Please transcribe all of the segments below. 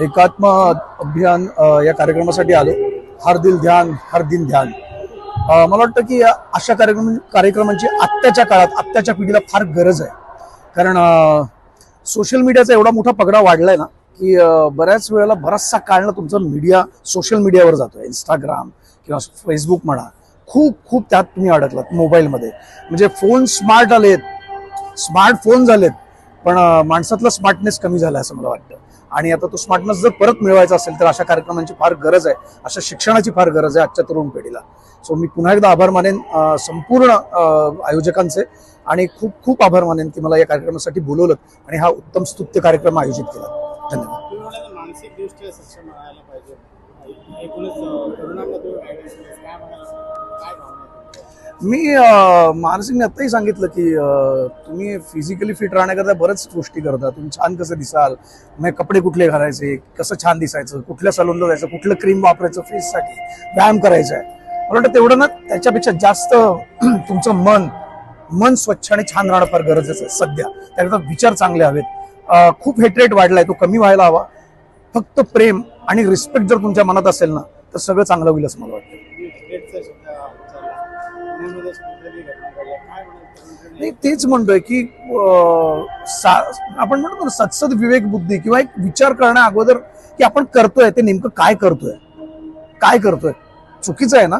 एकात्म अभियान या कार्यक्रमासाठी आलो. हर दिल ध्यान हर दिन ध्यान. मला वाटतं की या अशा कार्यक्रम कार्यक्रमांची आत्ताच्या काळात आत्ताच्या पिढीला फार गरज आहे. कारण सोशल मीडियाचा एवढा मोठा पगडा वाढलाय ना की बऱ्याच वेळेला बराचसा काळ तुमचा मीडिया सोशल मीडियावर जातोय. इंस्टाग्राम किंवा फेसबुक म्हणा. खूप खूप त्यात तुम्ही अडकलात मोबाईलमध्ये. म्हणजे फोन स्मार्ट आलेत. स्मार्टफोन झालेत. पण माणसातला स्मार्टनेस कमी झाला असं मला वाटतं. आणि आता तो स्मार्टनेस जर परत मिळवायचा असेल तर अशा कार्यक्रमांची फार गरज आहे. अशा शिक्षणाची फार गरज आहे आजच्या तरुण पिढीला. सो मी पुन्हा एकदा आभार मानेन संपूर्ण आयोजकांचे आणि खूप खूप आभार मानेन की मला या कार्यक्रमासाठी बोलवलं आणि हा उत्तम स्तुत्य कार्यक्रम आयोजित केला. धन्यवाद. मी अं, आत्ताही सांगितलं की तुम्ही फिजिकली फिट राहण्याकरता बऱ्याच गोष्टी करता. तुम्ही छान कसं दिसाल मग कपडे कुठले घालायचे कसं छान दिसायचं कुठल्या सलूनला जायचं कुठलं क्रीम वापरायचं फेससाठी व्यायाम करायचा आहे मला वाटतं तेवढं ना त्याच्यापेक्षा जास्त तुमचं मन मन स्वच्छ आणि छान राहणं फार गरजेचं आहे सध्या. त्याकरता विचार चांगले हवेत. खूप हेटरेट वाढलाय तो कमी व्हायला हवा. फक्त प्रेम आणि रिस्पेक्ट जर तुमच्या मनात असेल ना तर सगळं चांगलं होईल असं मला वाटतं. नाही तेच म्हणतोय की सा- आपण म्हणतो ना सत्सद विवेक बुद्धी किंवा एक विचार करण्या अगोदर की आपण करतोय ते नेमकं काय करतोय? काय करतोय? चुकीचं आहे ना?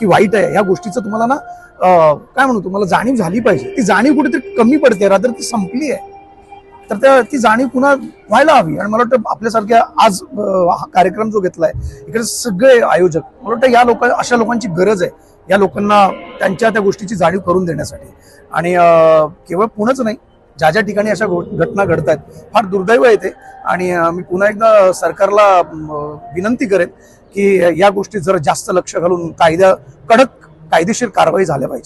की वाईट आहे? ह्या गोष्टीचं तुम्हाला ना काय म्हणू तुम्हाला जाणीव झाली पाहिजे. ती जाणीव कुठेतरी कमी पडते रात्र ती संपली आहे. तर त्या ती जाणीव पुन्हा व्हायला हवी. आणि मला वाटतं आपल्यासारख्या आज हा कार्यक्रम जो घेतला आहे इकडे सगळे आयोजक मला वाटतं या लोक अशा लोकांची गरज आहे. या लोकांना त्यांच्या त्या गोष्टीची जाणीव करून देण्यासाठी. आणि केवळ पुणंच नाही ज्या ज्या ठिकाणी अशा घटना घडत आहेत फार दुर्दैव आहे ते. आणि मी पुन्हा एकदा सरकारला विनंती करेन की या गोष्टीत जरा जास्त लक्ष घालून कायद्या कडक कायदेशीर कारवाई झाल्या पाहिजे.